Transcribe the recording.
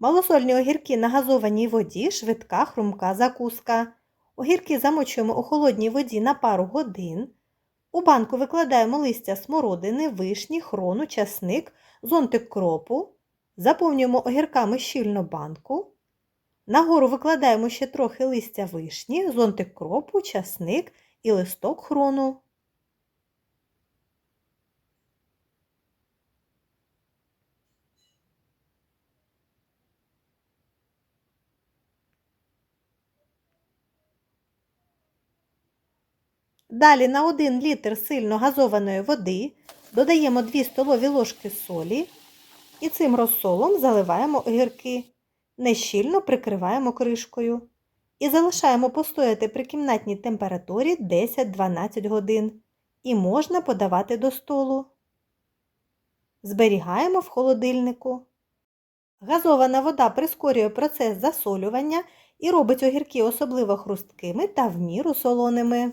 Малосольні огірки на газованій воді, швидка хрумка закуска. Огірки замочуємо у холодній воді на пару годин. У банку викладаємо листя смородини, вишні, хрону, часник, зонтик кропу. Заповнюємо огірками щільно банку. Нагору викладаємо ще трохи листя вишні, зонтик кропу, часник і листок хрону. Далі на 1 літр сильно газованої води додаємо 2 столові ложки солі і цим розсолом заливаємо огірки. Нещільно прикриваємо кришкою і залишаємо постояти при кімнатній температурі 10-12 годин і можна подавати до столу. Зберігаємо в холодильнику. Газована вода прискорює процес засолювання і робить огірки особливо хрусткими та в міру солоними.